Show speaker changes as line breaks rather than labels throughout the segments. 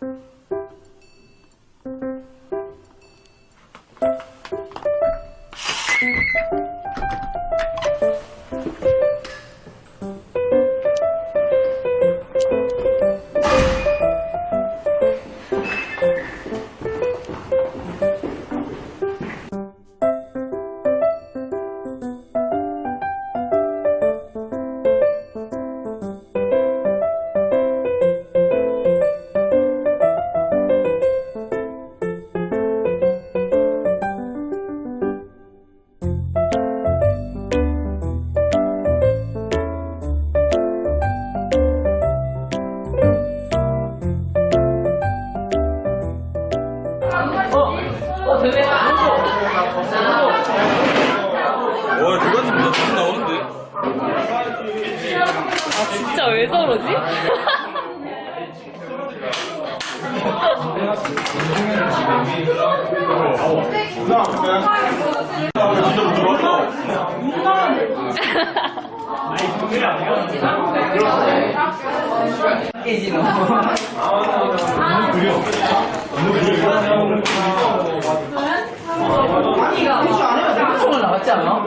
Thank you. 와, 그거는 무조건 나오는데.
진짜 왜 저러지?
총을 나갔지 않아?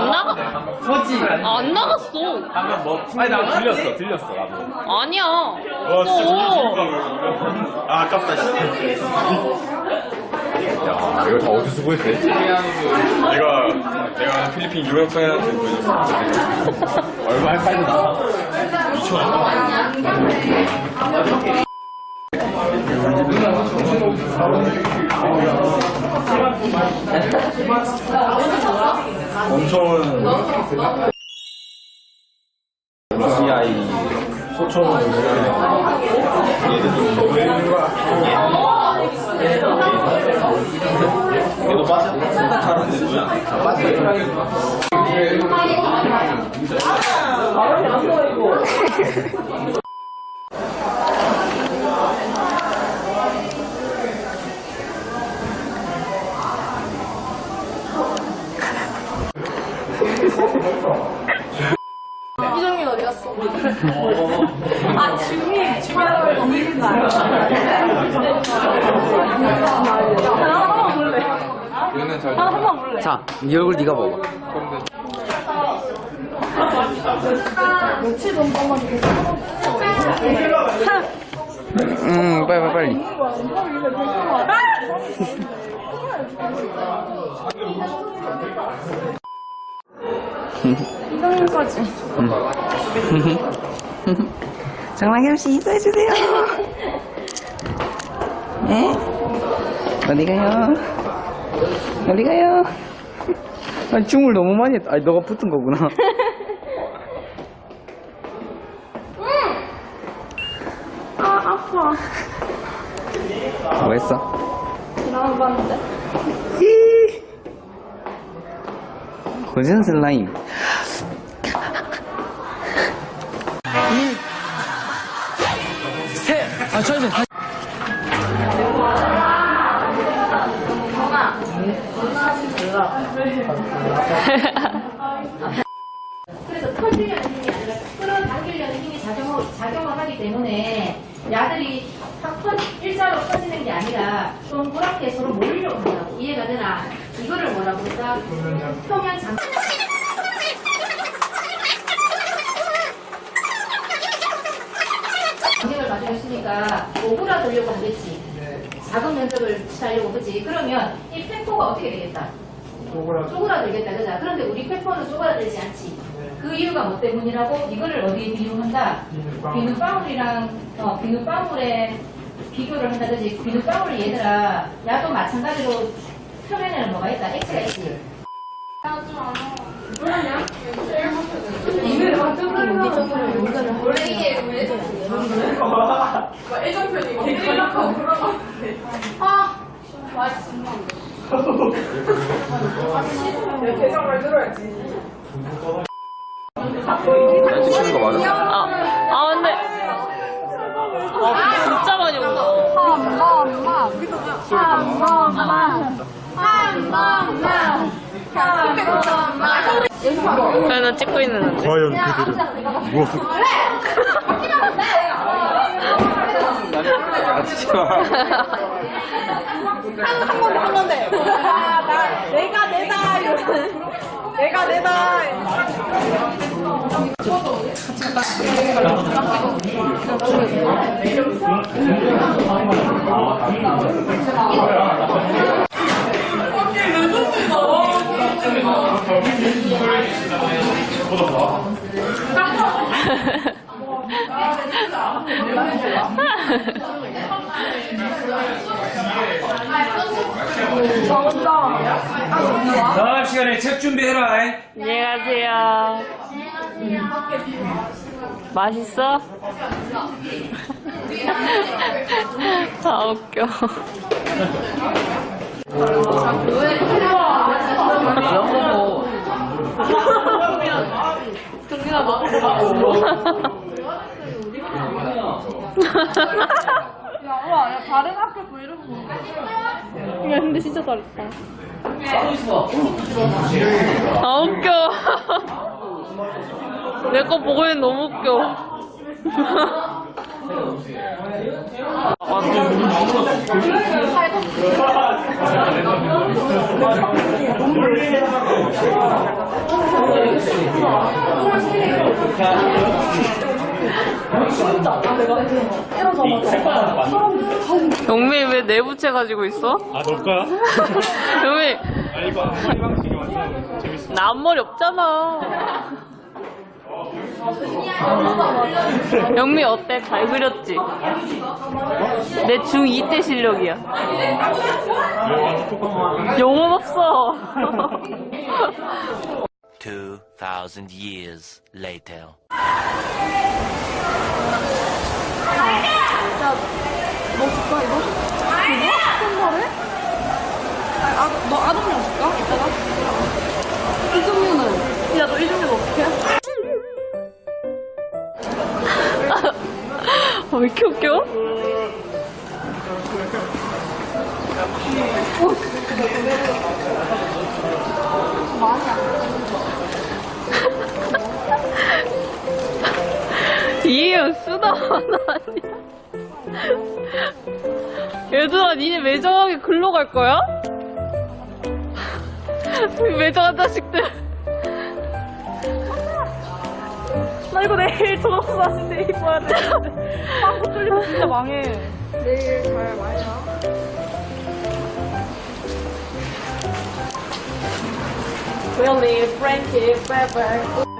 안 나가
맞지?
안 나갔어.
방금 뭐, 아니, 나 들렸어, 들렸어, 나도.
아니야.
와, 진짜. 아, 아깝다.
야, 이거 다 어디서 보였대?
내가, 내가 필리핀 유명 팬한테 보여줬어.
얼마 빨리 나.
2,000원. 엄청은
CI 소총을
얘도 빠져. 생각 잘하는데 뭐야?
이정민 어 디 갔어? 아, 주민, 주민하고 정민인 날. 하나만 볼래. 하나 한번 볼래.
자, 네 얼굴 네가.
며칠
응, 빨리 빨리 빨리.
이정민까지.
장랑겸 씨 인사해주세요. 네? 어디 가요? 어디 가요? 아니, 춤을 너무 많이 했다. 아니, 너가 붙은 거구나.
아, 아파.
뭐 했어?
나만 봤는데.
고전 슬라임. 아, 천천히. 다시.
그래서 터지려는 힘이 아니라 끌어당기려는 힘이 작용을, 작용을 하기 때문에 야들이 확 터, 일자로 터지는 게 아니라 좀 그렇게 서로 몰리려고 한다고 이해가 되나? 이거를 뭐라고 그럴까? 표면 장 장벽을 가지고 있으니까 오그라들려고 하겠지. 작은 면적을 취하려고 그지. 그러면 이 팩토가 어떻게 되겠다? 쪼그라들겠다 그자. 그런데 우리 페퍼는 쪼그라들지 않지. 그 이유가 뭐 때문이라고? 이거를 어디에 비유한다? 비눗방울이랑 어, 비눗방울에 비교를 한다 그지 비눗방울 얘들아 야도 마찬가지로 표면에는 뭐가 있다? X가 있지 아?
아,
아 아.
한 번만. 한 번만. 한 번만. 한 번만.
저희는 찍고 있는데.
과연 그들은 무엇을.
다치지 마.
한 건데 한 건데. 아, 나 내가 내다 이러면 내가 내다.
다음 시간에 책 준비해라. 잉?
안녕하세요. 맛있어? 아 웃겨. 동민아 너
와, 야 다른 학교 브이로그 보는
야 근데 진짜 잘했다. 아 웃겨. 내 거 보고 있는 너무 웃겨. 영미 왜 내부채 가지고 있어?
아, 너까?
영미
아, 이거 앞머리 방식이 완전 재밌어.
나 앞머리 없잖아. 영미 어때? 잘 그렸지? 내 중2 때 실력이야. 영혼 없어.
2,000 years later.
아, 너 아동용 줄까? 이따가? 이종류는? 야, 너 이종류 어떻게?
아, 왜 이렇게 웃겨? 이 해영 쓰다 하나 아니야? 얘들아, 니네 매정하게 글로 갈 거야? 매정한 자식들.
나 이거 내일 졸업사 사진데 입어야 되는데. 방구 뚫리면 진짜 망해. 내일 잘 와요. Really, Frankie, bye bye.
어,